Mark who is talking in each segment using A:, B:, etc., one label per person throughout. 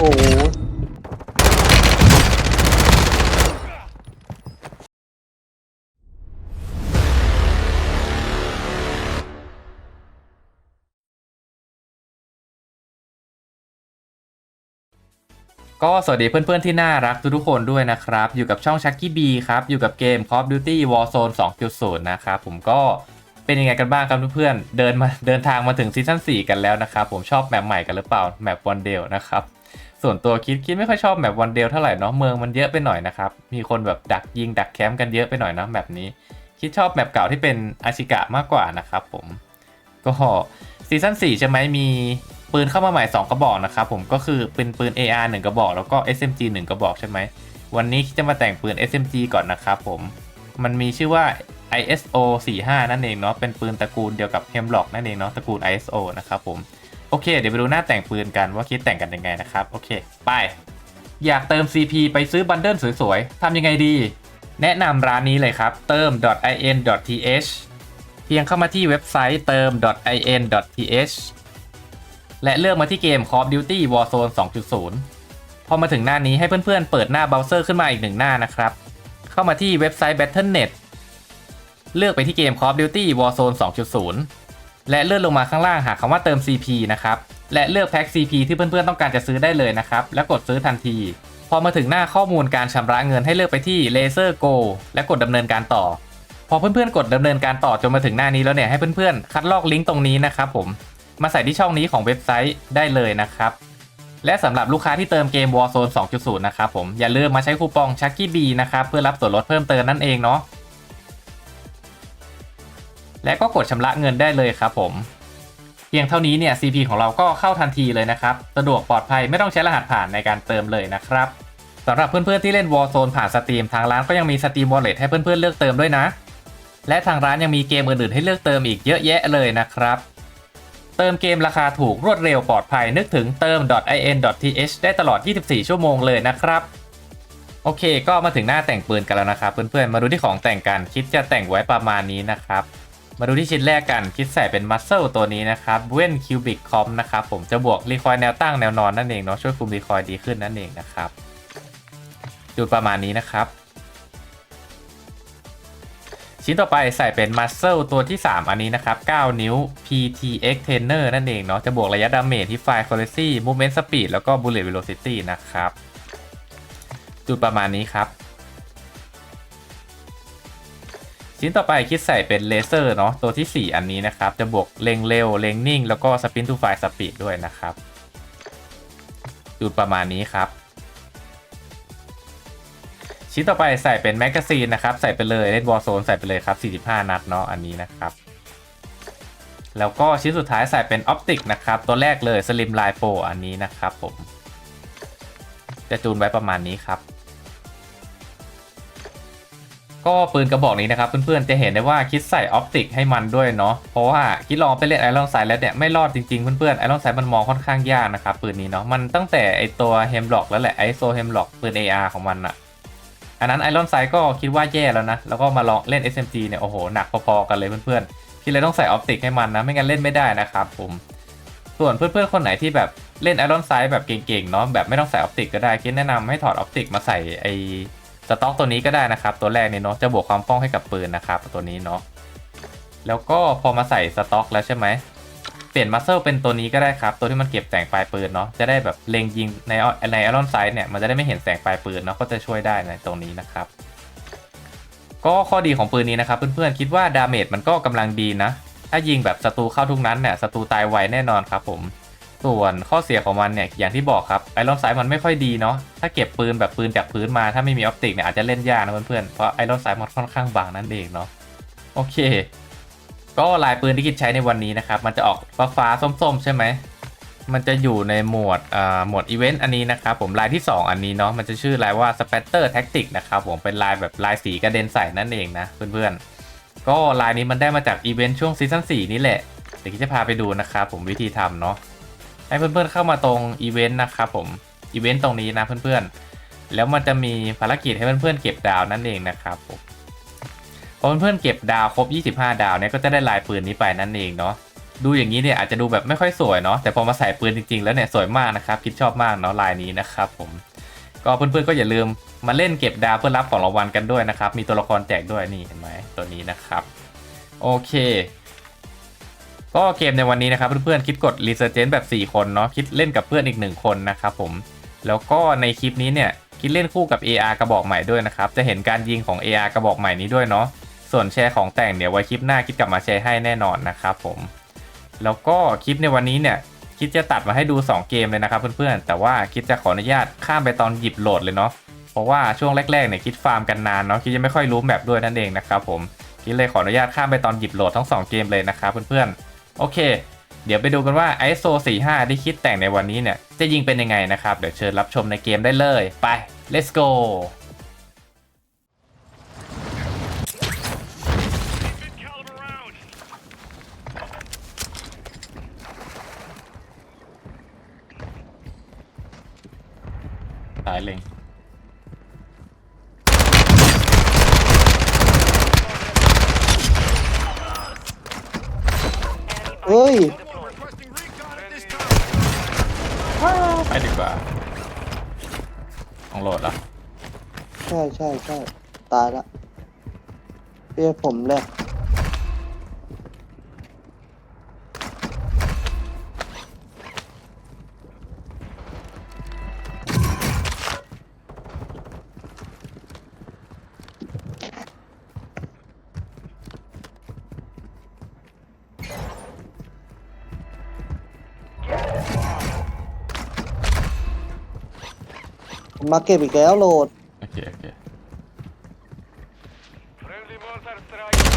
A: โอ้โห
B: ก็สวัสดีเพื่อนๆที่น่ารักทุกๆคนด้วยนะครับ อยู่กับช่องชักกี้บีครับ อยู่กับเกม Call of Duty Warzone 2.0 นะครับผมก็เป็นยังไงกันบ้างครับเพื่อนๆเดินมาเดินทางมาถึงซีซั่น4 กันแล้วนะครับ ผมชอบแมปใหม่กันหรือเปล่า แมปวันเดลนะครับ ส่วนตัวคิดคิดไม่ค่อยชอบแมปวันเดลเท่าไหร่เนาะเมืองมันเยอะไปหน่อยนะครับ มีคนแบบดักยิงดักแคมป์กันเยอะไปหน่อยเนาะแมปนี้ คิดชอบแมปเก่าที่เป็นอาชิกะมากกว่านะครับผมก็ซีซั่น4ใช่ไหมมีปืนเข้ามาใหม่ 2 กระบอกนะครับผมก็คือเป็นปืน AR 1 กระบอก แล้วก็ SMG 1 กระบอกใช่ไหมวันนี้จะมาแต่งปืน SMG ก่อนนะครับผมมันมีชื่อว่า ISO 45 นั่นเองเนาะเป็นปืนตระกูลเดียวกับ Hemlock นั่นเองเนาะตระกูล ISO นะครับผม โอเค เดี๋ยวไปดูหน้าแต่งปืนกันว่าคิดแต่งกันยังไงนะครับ โอเค ไป อยากเติม CP ไปซื้อบันเดิลสวยๆทำยังไงดี แนะนำร้านนี้เลยครับ เติม .in.th เพียงเข้ามาที่เว็บไซต์เติม .in.th และเลือกมาที่เกม Call of Duty Warzone 2.0 พอมาถึงหน้านี้ให้เพื่อนๆ เปิดหน้าเบราว์เซอร์ขึ้นมาอีกหนึ่งหน้านะครับ เข้ามาที่เว็บไซต์ Battle.net เลือกไปที่เกม Call of Duty Warzone 2.0 และเลื่อนลงมาข้างล่างหาคำว่าเติม CP นะครับ และเลือกแพ็ค CP ที่เพื่อนๆ ต้องการจะซื้อได้เลยนะครับ แล้วกดซื้อทันที พอมาถึงหน้าข้อมูลการชำระเงินให้เลือกไปที่ Laser Go และกดดำเนินการต่อ พอเพื่อนๆ กดดำเนินการต่อจนมาถึงหน้านี้แล้วเนี่ยให้เพื่อนๆ คัดลอกลิงก์ตรงนี้นะครับผม มาใส่ที่ช่องนี้ของเว็บไซต์ได้เลยนะครับ และสำหรับลูกค้าที่เติมเกม Warzone 2.0 นะครับผม อย่าลืมมาใช้คูปอง Chucky B นะครับเพื่อรับส่วนลดเพิ่มเติมนั่นเองเนาะ และก็กดชำระเงินได้เลยครับผม เพียงเท่านี้เนี่ย CP ของเราก็เข้าทันทีเลยนะครับ สะดวกปลอดภัยไม่ต้องใช้รหัสผ่านในการเติมเลยนะครับสำหรับเพื่อนๆที่เล่น Warzone ผ่านสตรีมทางร้านก็ยังมี Steam Wallet ให้เพื่อนๆเลือกเติมด้วยนะ และทางร้านยังมีเกมอื่นๆให้เลือกเติมอีกเยอะแยะเลยนะครับ เติมเกมราคาถูกรวดเร็วปลอดภัยนึกถึงเติม .in.th ได้ตลอด 24 ชั่วโมงเลยนะครับโอเค ก็มาถึงหน้าแต่งปืนกันแล้วนะครับ เพื่อนๆ มาดูที่ของแต่งกัน คิดจะแต่งไว้ประมาณนี้นะครับ มาดูที่ชิ้นแรกกัน คิดใส่เป็นมัสเซลตัวนี้นะครับเว้นคิวบิกคอมนะครับผมจะบวกรีคอยแนวตั้งแนวนอนนั่นเองเนาะช่วยคุมรีคอยดีขึ้นนั่นเองนะครับจุดประมาณนี้นะครับ ชิ้นต่อไปใส่เป็น Muscle ตัวที่ 3 อันนี้นะครับ 9 นิ้ว PTX Trainer นั่นเองเนาะจะบวกระยะดาเมจที่ Fire Accuracy Movement Speed แล้วก็ Bullet Velocity นะครับจุดประมาณนี้ครับ ชิ้นต่อไปคิดใส่เป็นเลเซอร์เนาะตัวที่ 4 อันนี้นะครับ จะบวกเล็งเร็วเล็งนิ่ง แล้วก็ Spin to Fire Speed ด้วยนะครับจุดประมาณนี้ครับ ชิ้นต่อไปใส่เป็นแมกกาซีนนะครับ ใส่ไปเลยเล่นวอลโซนใส่ไปเลยครับ 45 นัดเนาะอันนี้นะครับแล้วก็ชิ้นสุดท้ายใส่เป็นออปติกนะครับ ตัวแรกเลยสลิมไลโ o อันนี้นะครับผม จะจูนไว้ประมาณนี้ครับ ก็ปืนกระบอกนี้นะครับเพื่อนๆจะเห็นได้ว่าคิดใส่ออปติกให้มันด้วยเนาะเพราะว่าคิดลองไปเล่นไอรอนไซด์แล้วเนี่ยไม่รอดจริงๆเพื่อนๆไอรอนไซด์มันมองค่อนข้างยากนะครับปืนนี้เนาะมันตั้งแต่ไอตัวเฮมบล็อกแล้วแหละไอโซเฮมบล็อกปืน AR ของมันอะอันนั้นไอรอนไซก็คิดว่าแย่แล้วนะแล้วก็มาลองเล่น SMG เนี่ยโอ้โหหนักพอๆกันเลยเพื่อนๆที่เลยต้องใส่ออปติกให้มันนะไม่งั้นเล่นไม่ได้นะครับผมส่วนเพื่อนๆคนไหนที่แบบเล่นไอรอนไซแบบเก่งๆเนาะแบบไม่ต้องใส่ออปติกก็ได้คิดแนะนำให้ถอดออปติกมาใส่ไอ สต็อกตัวนี้ก็ได้นะครับ ตัวแรกเนี่ยเนาะจะบวกความคล่องให้กับปืนนะครับ ตัวนี้เนาะแล้วก็พอมาใส่สต็อกแล้วใช่ไหมเปลี่ยนมัสเซลเป็นตัวนี้ก็ได้ครับ ตัวที่มันเก็บแสงปลายปืนเนาะจะได้แบบเล็งยิงในในไอรอนไซด์เนี่ยมันจะได้ไม่เห็นแสงปลายปืนเนาะก็จะช่วยได้ในตรงนี้นะครับ ก็ข้อดีของปืนนี้นะครับ เพื่อนๆคิดว่าดาเมจมันก็กำลังดีนะ ถ้ายิงแบบศัตรูเข้าทุกนั้นเนี่ยศัตรูตายไวแน่นอนครับผม ส่วนข้อเสียของมันเนี่ยอย่างที่บอกครับไอรอนไซด์มันไม่ค่อยดีเนาะถ้าเก็บปืนแบบปืนจากพื้นมาถ้าไม่มีออปติกเนี่ยอาจจะเล่นยากนะเพื่อนๆเพราะไอรอนไซด์มันค่อนข้างบางนั่นเองเนาะโอเค ก็ลายปืนที่คิดใช้ในวันนี้นะครับมันจะออกฟ้าฟ้าส้มๆ ใช่ไหมมันจะอยู่ในหมวดอ่าหมวดอีเวนต์อันนี้นะครับผมลายที่ 2 อันนี้เนาะมันจะชื่อลายว่า Spatter Tactic นะครับผมเป็นลายแบบลายสีกระเด็นใส่นั่นเองนะเพื่อนๆก็ลายนี้มันได้มาจากอีเวนต์ช่วงซีซั่น4นี่แหละเดี๋ยวคิดจะพาไปดูนะครับผมวิธีทำเนาะ ให้เพื่อนๆเข้ามาตรงอีเวนต์นะครับผมอีเวนต์ตรงนี้นะเพื่อนๆ แล้วมันจะมีภารกิจให้เพื่อนๆเก็บดาวนั่นเองนะครับผมพอเพื่อนๆเก็บดาวครบ 25 ดาวเนี่ยก็จะได้ลายปืนนี้ไปนั่นเองเนาะดูอย่างนี้เนี่ยอาจจะดูแบบไม่ค่อยสวยเนาะแต่พอมาใส่ปืนจริงๆ แล้วเนี่ยสวยมากนะครับคิดชอบมากเนาะลายนี้นะครับผมก็เพื่อนๆก็อย่าลืมมาเล่นเก็บดาวเพื่อรับของรางวัลกันด้วยนะครับมีตัวละครแจกด้วยนี่เห็นไหมตัวนี้นะครับ โอเค ก็เกมในวันนี้นะครับเพื่อนๆคิดกดรีเซ r ร์เจนแบบ 4 คนเนาะคิดเล่นกับเพื่อนอีก 1 คนนะครับผม แล้วก็ในคลิปนี้เนี่ยคิดเล่นคู่กับ AR กระบอกใหม่ด้วยนะครับ จะเห็นการยิงของ AR กระบอกใหม่นี้ด้วยเนาะส่วนแชร์ของแต่งเดี๋ยวไว้คลิปหน้าคิดกลับมาแชร์ให้แน่นอนนะครับผม แล้วก็คลิปในวันนี้เนี่ยคิดจะตัดมาให้ดู 2 เกมเลยนะครับเพื่อนๆแต่ว่าคิดจะขออนุญาตข้ามไปตอนหยิบโหลดเลยเนาะเพราะว่าช่วงแรกๆเนี่ยคิดฟาร์มกันนานเนาะคิดยังไม่ค่อยรู้แมปด้วยนั่นเองนะครับผมคิดเลยขออนุญาตข้ามไปตอนหยิบโหลดทั้งสองเกมเลยนะครับเพื่อนๆ โอเค เดี๋ยวไปดูกันว่า ISO 45 ที่คิดแต่งในวันนี้เนี่ย จะยิงเป็นยังไงนะครับ เดี๋ยวเชิญรับชมในเกมได้เลย ไป let's go
A: Mid caliber round.
B: สายเล็ง ไปดีกว่าต้องโหลดเหรอ
C: ใช่ใช่ใช่ตายละเปียผมเลย มาเก็บอีกแล้วโหลด
B: โอเค โอเค
A: Friendly mortar strike.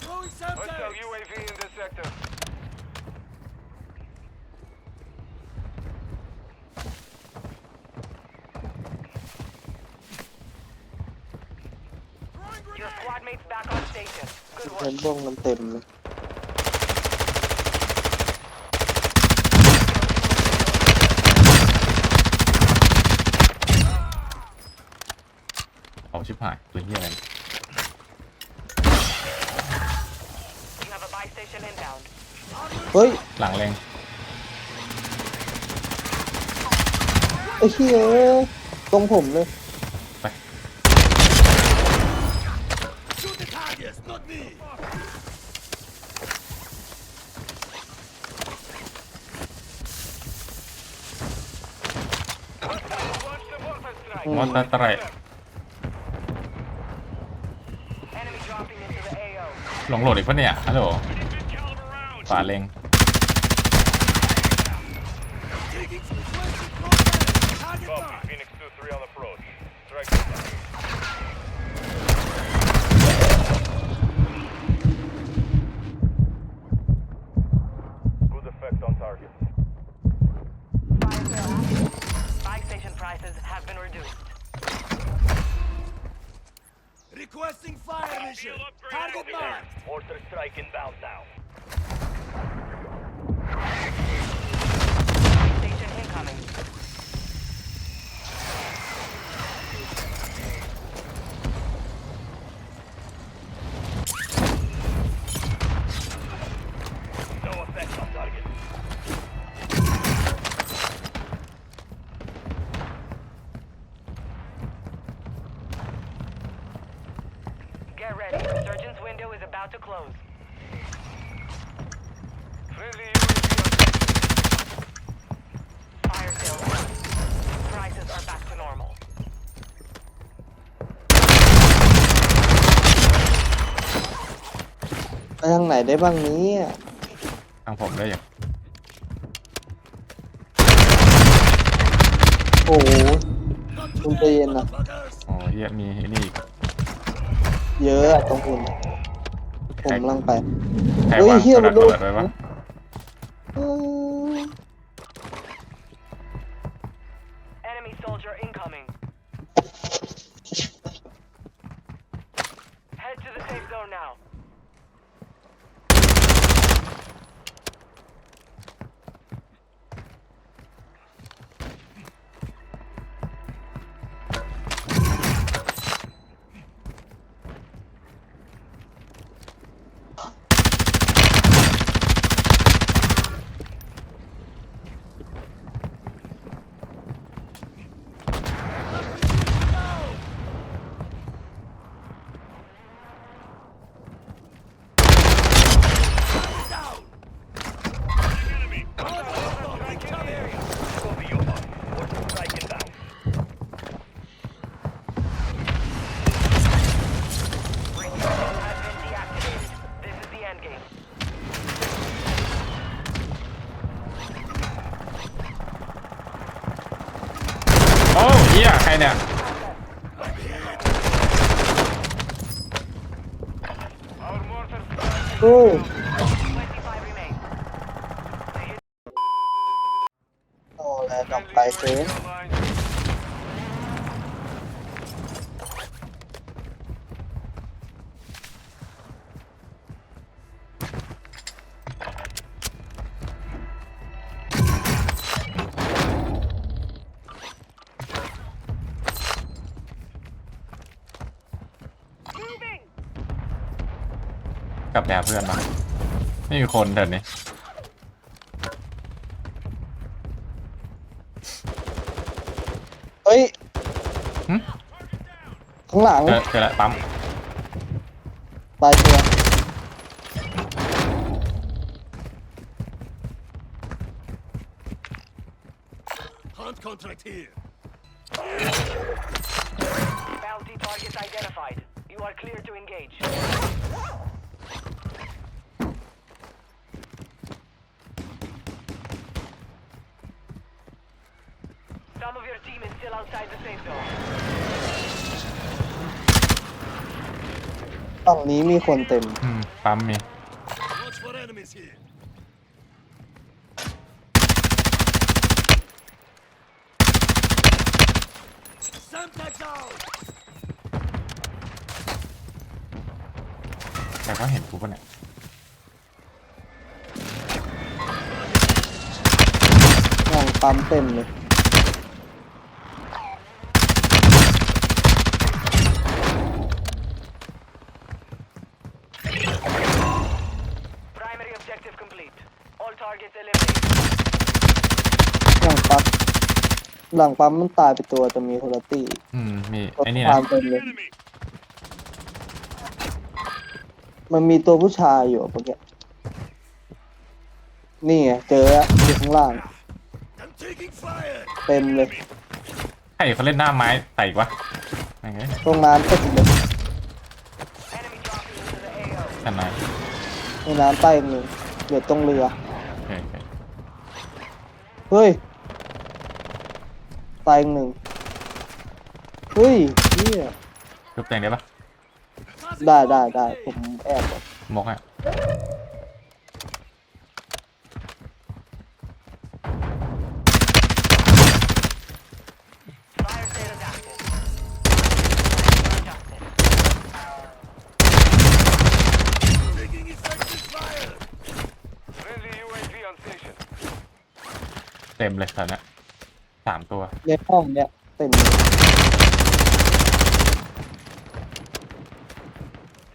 A: 'Hostile UAV in this sector.
C: เห็น บ้วงมันเต็มเลย
B: เอาชิบหายปืนที่อะไร
D: You have a buy station inbound.
C: เฮ้ย
B: หลังเลง
C: ไอ้เหี้ยตรงผมเลย
B: ไป
A: Shoot the targets, not me. Launch the mortar strike.
B: มอเตอร์ไตร
D: Enemy dropping into the AO.
B: ลงโหลดอีกปะเนี่ยฮัลโหล
A: Mid caliber round.
B: ฝาเลง
D: close.
A: Friendly UAV
D: Fire sale. Prices are back to normal.
C: ไปทางไหนได้บ้างเนี้
B: ทางผมได้ยัง
C: โอ้โหคุณใจเย็นนะ
B: อ๋อเฮียมีไอ้นี่อีก
C: เยอะอะตรงคุณ ผมกำลังไป
B: ใคร
C: เฮ้ยวา
B: ง
C: เหี้ย
B: กระ
C: มั
B: ดานษ
C: โด
B: ระ
C: น
B: เบิดไว้ปะ
C: เออ
D: Enemy soldier incoming.
B: เนี่ย
A: Our mortar strike
C: โอ้
D: 25 remain.
C: โอ้แล้วดอกไปเกิ
B: ลับแนวเพื่อนมาไม่มีคนเดินนี่
C: เฮ้ย
B: หึ
C: ข้างหลัง
B: เจอเจอแล้วปั๊ม
C: ตายตัว
A: Hunt contract here.
D: Bounty targets identified. You are clear to engage. Some of your team is still outside the safe zone.
C: ฝั่งนี้มีคนเต็ม
B: อืมปั๊มมี
A: Watch for enemies here. Semtex out!
B: แต่ก็เห็นกูปะเนี่ย
C: หลังปั๊มเต็มเลย
D: All targets eliminated.
C: หลังปั๊มหลังปั๊มมันตายไปตัวแต่มีคนละตี
B: อืมมี
C: ตัว
B: ไอ้นี่
C: ควา
B: นะ
C: มเต็มเลย
A: Enemy!
C: มันมีตัวผู้ชายอยู่อะเมื่อกี้นี่ไงเจอแล้วอยู่ข้างล่าง
A: I'm taking fire!
C: เต็มเลย
B: ใครเขาเล่นหน้าไม้ใส่อีกวะไม่ไง
C: ตรงน้ำเต็มเลย
D: Enemy dropping into the AO.
B: กันไหน
C: ในน้ำใต้อีกหนึ่งเดี๋ยวตรงเรือ
B: โอเคโอเค
C: เฮ้ย ตายอีกหนึ่งเฮ้ยเฮีย
B: ชุบเตียงได้ปะ
C: ได้ได้ได้ผมแอบก่อน
B: มกอะ
D: Fire sale adapted. Adjusted.
A: Taking effective fire! Friendly UAV on station.
B: เต็มเลยแถวเนี้ยสามตัว
C: ในห้องเนี้ยเต็มเลย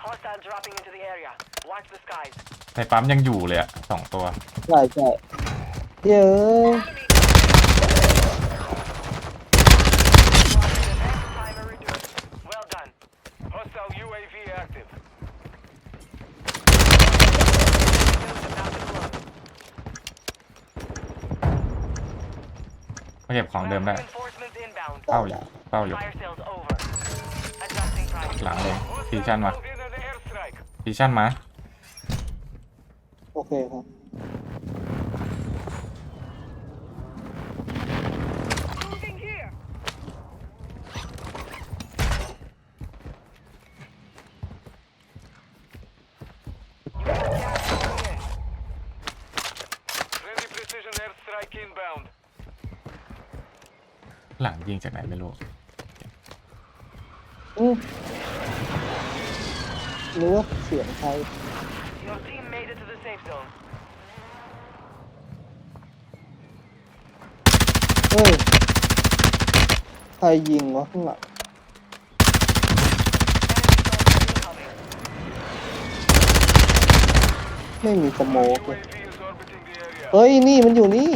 D: Hostile dropping into the area. Watch the skies.
B: ในปั๊มยังอยู่เลยอะสองตัว
C: ใช่ใช่เย้ย
D: Defense timer reduced. Well done.
A: Hostile UAV active.
D: Build about to close.
B: มา เก็บของเดิมได้
D: Reinforcements inbound.
B: เป้าอยู่เป้าอยู่
D: Fire sales over. Adjusting price.
B: หลังเลยซีชั่นมา
A: Called in an airstrike.
B: ซีชั่นมา
C: โอเคครับ
D: Moving here.
A: 'Friendly precision airstrike inbound.
B: หลังยิงจากไหนไม่รู้
C: อืมหรือว่าเสียงใคร
D: Your team made it to the safe zone.
C: เฮ้ย ใครยิงวะข้างหลัง
D: Enemy soldier incoming.
C: ไม่มีสโมกเลย
A: UAV is orbiting the area.
C: เฮ้ย นี่มันอยู่นี่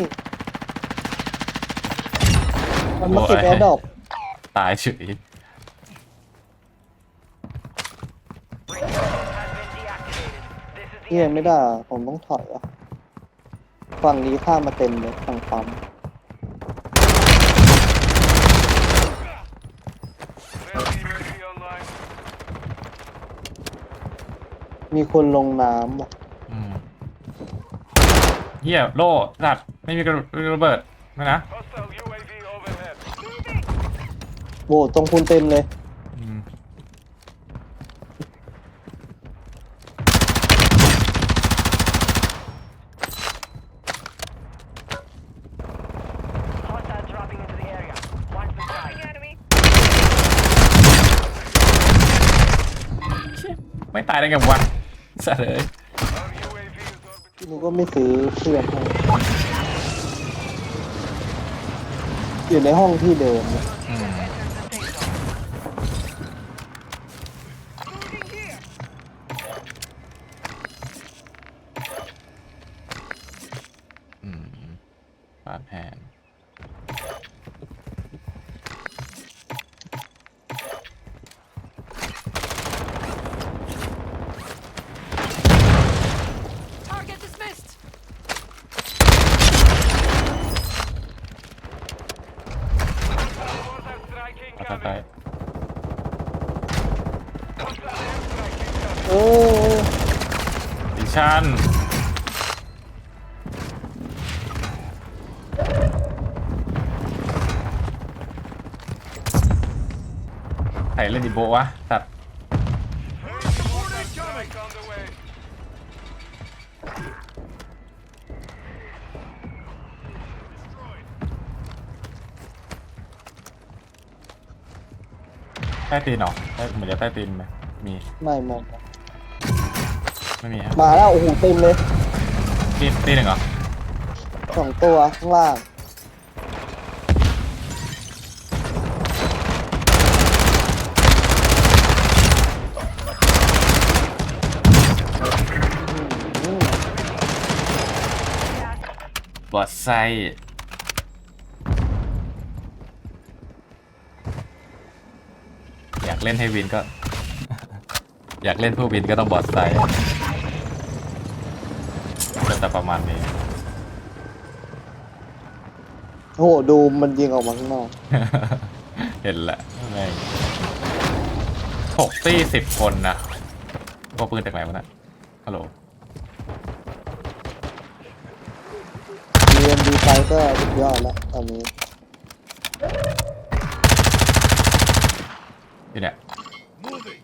C: มันมาเก็บ
B: โอ้ย
C: แอร์ดรอป
B: ตายเฉย
D: Resurgence has been deactivated. This is the
C: เฮีย
D: end.
C: ไม่ได้อะผมต้องถอยอะฝั่งนี้ข้ามมาเต็มเลยฝั่งปั๊ม
A: Friendly UAV online.
C: มีคนลงน้ำว่ะ
B: อืมเฮียโล่สัตว์ไม่มีกระระเบิดนะนะ
A: Hostile UAV overhead.
C: โบตรงคุณเต็มเลย
B: อืม
D: Hostile dropping into the area. Watch the sky. enemy.
B: ไม่ตายได้ไงวะสัตว์เลย
A: Our UAV is orbiting.
C: หนูก็ไม่ซื้อเพื่อนให้อยู่ในห้องที่เดิมเนี่ย
B: อืม
D: Enter the safe zone.
B: อืม ปา ใครเล่นดิโบวะสัตว์
A: Hostile strike on the way.
B: ใต้ตีนเหรอใต้เหมือนจะใต้ตีนไหมมี
C: ไม่ไม่
B: ไม่มีฮะ
C: มาแล้วโอ้โหเต็มเลย
B: ตีตีหนึ่งเหรอ
C: สองตัวข้างล่าง
B: บอดไซอยากเล่นให้วินก็ อยากเล่นผู้วินก็ต้องบอดไซก็จะประมาณนี้
C: โอ้โหดูมันยิงออกมาข้างนอก
B: เห็นแหละแม่งหกตี้สิบคนนะพวกปืนจากไหนวะนะฮัลโหล
C: DMD ไปก็สุดยอดแล้วตอนนี้
B: นี่ย
A: Moving.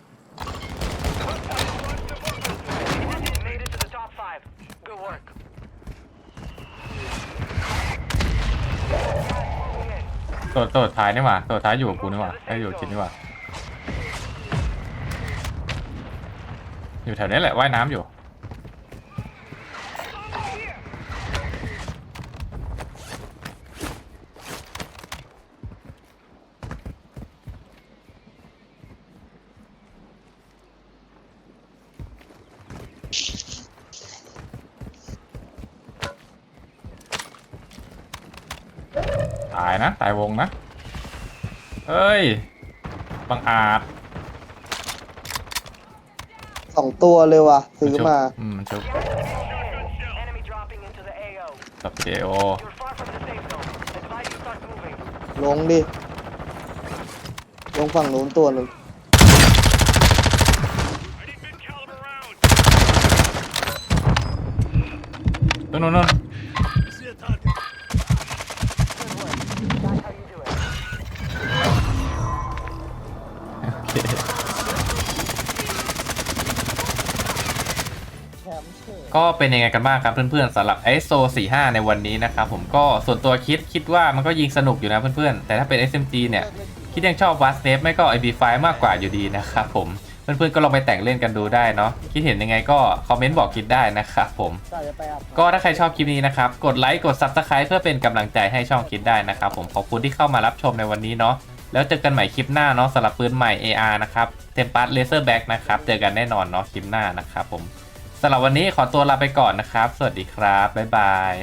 D: Made it to the top five. Good work.
B: ตัวตัวท้ายนี่หว่าตัวท้ายอยู่กับกูนี่หว่าไอ้ยอยู่ชิดนี่หว่าอยู่แถวนี้แหละว่ายน้ำอยู่ ตายนะ ตายวงนะเอ้ย บังอาจ
C: สองตัวเลยว่ะ ซื้อมา
B: อืมมันชุบ
D: Enemy dropping into the AO.
B: กับเจโอ
D: You're far from the safe zone. Advise you start moving.
C: ลงดิ ลงฝั่งนู้นตัวหนึ่ง
A: I need mid caliber rounds.
B: ตัวนู้นนู้น ก็เป็นยังไงกันบ้างครับเพื่อนๆสำหรับ i s o 45 ในวันนี้นะครับผมก็ส่วนตัวคิดคิดว่ามันก็ยิงสนุกอยู่นะเพื่อนๆ แต่ถ้าเป็น SMG เนี่ยคิดยังชอบ w a s t a p e ไม่ก็ IB5 มากกว่าอยู่ดีนะครับผมเพื่อนๆก็ลองไปแต่งเล่นกันดูได้เนาะคิดเห็นยังไงก็คอมเมนต์บอกคิดได้นะครับผม
C: ใช่จะไปอาบน้ำ
B: ก็ถ้าใครชอบคลิปนี้นะครับ กดไลค์กด Subscribe เพื่อเป็นกำลังใจให้ช่องคิดได้นะครับผมขอบคุณที่เข้ามารับชมในวันนี้เนาะแล้วเจอกันใหม่คลิปหน้าเนาะสำหรับปืนใหม่ AR นะครับเทมปัสเลเซอร์แบ็กนะครับเจอกันแน่นอนเนาะคลิปหน้านะครับผม สำหรับวันนี้ขอตัวลาไปก่อนนะครับ สวัสดีครับ บ๊ายบาย